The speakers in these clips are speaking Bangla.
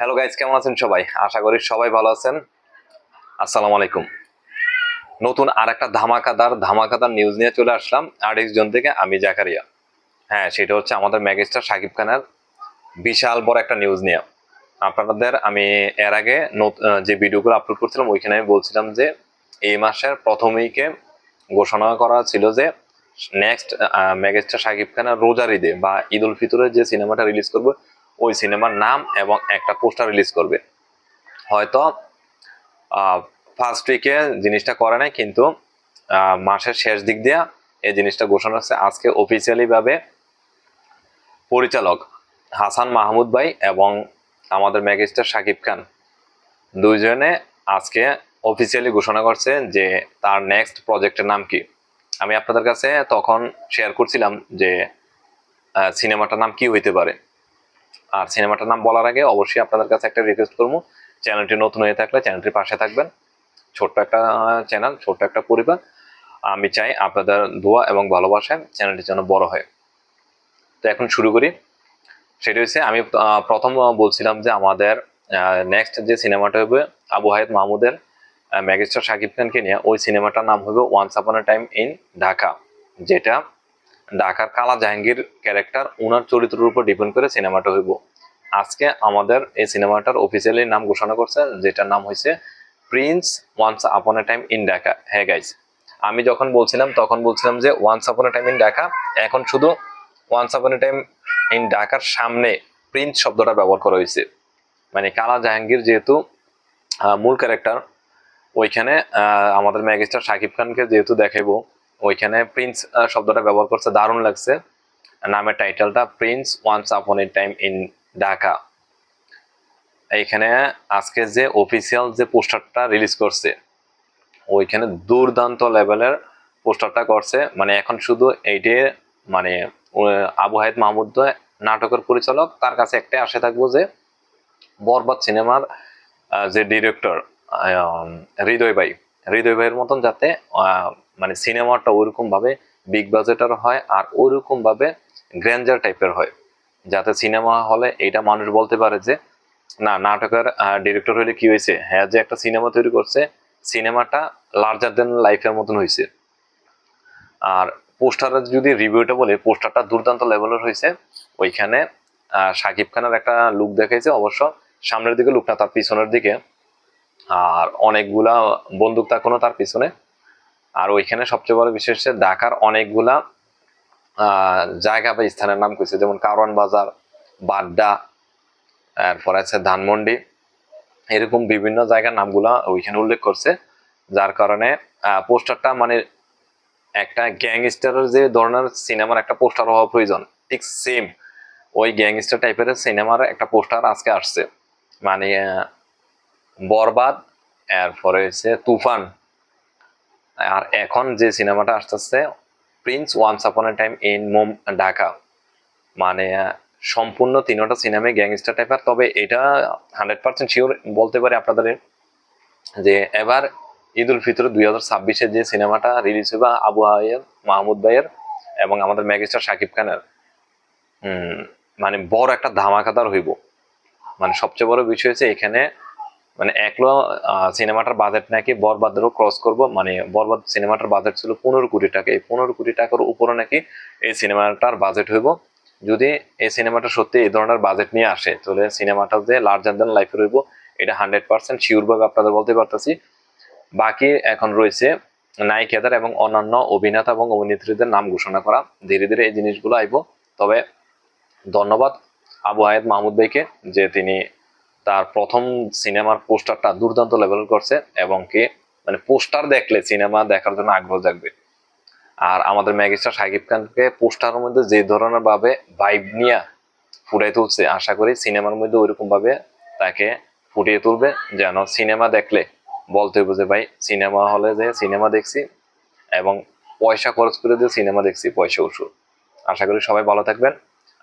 হ্যালো গাইজ কেমন আছেন সবাই? আশা করি সবাই ভালো আছেন। আসসালামু আলাইকুম। নতুন আর একটা ধামাকাদার ধামাকাদার নিউজ নিয়ে চলে আসলাম আড়াইশ জন থেকে, আমি জাকারিয়া। হ্যাঁ সেটা হচ্ছে আমাদের ম্যাগিস্টার সাকিব খানের বিশাল বড় একটা নিউজ নিয়ে। আপনাদের আমি এর আগে যে ভিডিওগুলো আপলোড করছিলাম, ওইখানে আমি বলছিলাম যে এই মাসের প্রথম উইকে ঘোষণা করা ছিল যে নেক্সট মেগাস্টার শাকিব খানের রোজার ঈদে বা ঈদ উল ফিতরে যে সিনেমাটা রিলিজ করবে ওই সিনেমার নাম এবং একটা পোস্টার রিলিজ করবে। হয়তো ফার্স্ট উইকে জিনিসটা করে নাই, কিন্তু মাসের শেষ দিক দিয়ে এই জিনিসটা ঘোষণা হচ্ছে। আজকে অফিসিয়ালিভাবে পরিচালক হাসান মাহমুদ ভাই এবং আমাদের ম্যাগিস্টার শাকিব খান দুইজনে আজকে অফিসিয়ালি ঘোষণা করছে যে তার নেক্সট প্রজেক্টের নাম কি। আমি আপনাদের কাছে তখন শেয়ার করছিলাম যে সিনেমাটার নাম কি হইতে পারে। আর সিনেমাটার নাম বলার আগে অবশ্যই আপনাদের কাছে একটা রিকোয়েস্ট করব। চ্যানেলটি নতুন হয়ে থাকলে চ্যানেলটির পাশে থাকবেন। ছোট্ট একটা চ্যানেল, ছোট্ট একটা পরিবার। আমি চাই আপনাদের দোয়া এবং ভালোবাসায় চ্যানেলটি যেন বড় হয়। তো এখন শুরু করি। সেটি হচ্ছে, আমি প্রথম বলছিলাম যে আমাদের নেক্সট যে সিনেমাটা হবে আবু হায়াত মাহমুদের ম্যাগিস্টার শাকিব খানকে নিয়ে, ওই সিনেমাটার নাম হবে once upon A time in Dhaka যেটা ঢাকার কালা জাহাঙ্গীর ক্যারেক্টার ওনার চরিত্রের উপর ডিপেন্ড করে সিনেমাটা হইব। আজকে আমাদের এই সিনেমাটার অফিসিয়ালি নাম ঘোষণা করছে, যেটার নাম হয়েছে Prince once upon A time in Dhaka হ্যাঁ গাইজ আমি যখন বলছিলাম, তখন বলছিলাম যে once upon A time in Dhaka এখন শুধু once upon A time in ঢাকার সামনে প্রিন্স শব্দটা ব্যবহার করা হয়েছে মানে কালা জাহাঙ্গীর যেহেতু মূল ক্যারেক্টার ওইখানে আমাদের ম্যাগিস্টার শাকিব খানকে যেহেতু দেখাইবো ওইখানে প্রিন্স শব্দটা ব্যবহার করছে, দারুণ লাগছে। নামের টাইটেলটা Prince once upon A time in Dhaka এইখানে আজকে যে অফিসিয়াল যে পোস্টারটা রিলিজ করছে, ওইখানে দুর্দান্ত লেভেলের পোস্টারটা করছে। মানে এখন শুধু এইটে মানে আবু হায়াত মাহমুদ নাটকের পরিচালক, তার কাছে একটাই আশা থাকব যে বরবাদ সিনেমার যে ডিরেক্টর হৃদয় ভাই হৃদয় ভাইয়ের মতন যাতে মানে সিনেমাটা ওইরকম ভাবে বিগ বাজেটের হয় আর ওইরকম ভাবে গ্র্যান্ডার টাইপের হয়। যাতে সিনেমা হলে এটা মানুষ বলতে পারে যে, না, নাটকের ডিরেক্টর হলে কি হয়েছে হ্যাঁ যে একটা সিনেমা তৈরি করছে, সিনেমাটা লার্জার দেন লাইফের মতন হয়েছে আর পোস্টারের যদি রিভিউটা বলে পোস্টারটা দুর্দান্ত লেভেলের হয়েছে ওইখানে শাকিব খানের একটা লুক দেখাইছে, অবশ্য সামনের দিকে লুক না, তার পিছনের দিকে। আর অনেকগুলা বন্দুক তাকানো তার পিছনে। আর ওইখানে সবচেয়ে বড় বিশেষ হচ্ছে ঢাকার অনেকগুলা জায়গা বা স্থানের নাম কইছে, যেমন কারওয়ান বাজার, বাড্ডা, এরপরে আছে ধানমন্ডি। এরকম বিভিন্ন জায়গার নামগুলা ওইখানে উল্লেখ করছে, যার কারণে পোস্টারটা মানে একটা গ্যাংস্টারের যে ধরনের সিনেমার একটা পোস্টার হওয়া প্রয়োজন, ঠিক সেম ওই গ্যাংস্টার টাইপের সিনেমার একটা পোস্টার আজকে আসছে। মানে বরবাদ, এরপরে হচ্ছে তুফান। আর এখন যে সিনেমাটা আসতেছে Prince once upon A time in মোম ঢাকা মানে সম্পূর্ণ তিনটা সিনেমায় গ্যাংস্টার টাইপের তবে এটা হান্ড্রেড পার্সেন্ট শিওর বলতে পারি আপনাদের যে, এবার ঈদ উল ফিতর দুই হাজার ছাব্বিশে যে সিনেমাটা রিলিজ হবে আবু আয়ের মাহমুদ ভাইয়ের এবং আমাদের ম্যাগিস্টার শাকিব খানের মানে বড় একটা ধামাকাদার হইব। মানে সবচেয়ে বড় বিষয় হচ্ছে এখানে মানে একলো সিনেমাটার বাজেট নাকি বরবাদেরও ক্রস করব। মানে বরবাদ সিনেমাটার বাজেট ছিল পনেরো কোটি টাকা। এই পনেরো কোটি টাকার উপরে নাকি এই সিনেমাটার বাজেট হইব। যদি এই সিনেমাটা সত্যি এই ধরনের বাজেট নিয়ে আসে, তাহলে সিনেমাটা যে লার্জার দেন লাইফে রইব এটা হান্ড্রেড পার্সেন্ট শিওর ভাবে আপনাদের বলতে পারতেছি। বাকি এখন রয়েছে নায়িকাদের এবং অন্যান্য অভিনেতা এবং অভিনেত্রীদের নাম ঘোষণা করা। ধীরে ধীরে এই জিনিসগুলো আইব। তবে ধন্যবাদ আবু হায়াত মাহমুদ ভাইকে, যে তিনি তার প্রথম সিনেমার পোস্টারটা দুর্দান্ত লেভেল করছে এবং কি মানে পোস্টার দেখলে সিনেমা দেখার জন্য আগ্রহ জাগবে। আর আমাদের ম্যাগিস্টার সাকিব খানকে পোস্টারের মধ্যে যে ধরনের ভাবে ভাইব নিয়ে ফুটাই তুলছে, আশা করি সিনেমার মধ্যে ওইরকম ভাবে তাকে ফুটিয়ে তুলবে যেন সিনেমা দেখলে বলতে যে, ভাই, সিনেমা হলে যে সিনেমা দেখছি এবং পয়সা খরচ করে যে সিনেমা দেখছি, পয়সা উসুল। আশা করি সবাই ভালো থাকবেন।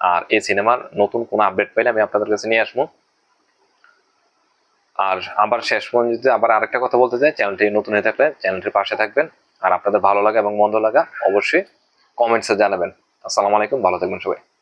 আর এই সিনেমার নতুন কোনো আপডেট পাইলে আমি আপনাদের কাছে নিয়ে আসব। আর আবার শেষ পর্যন্ত আবার আরেকটা কথা বলতে চাই, চ্যানেলটি নতুন হয়ে থাকলে চ্যানেলটির পাশে থাকবেন। আর আপনাদের ভালো লাগা এবং মন্দ লাগা অবশ্যই কমেন্টসে জানাবেন। আসসালামু আলাইকুম, ভালো থাকবেন সবাই।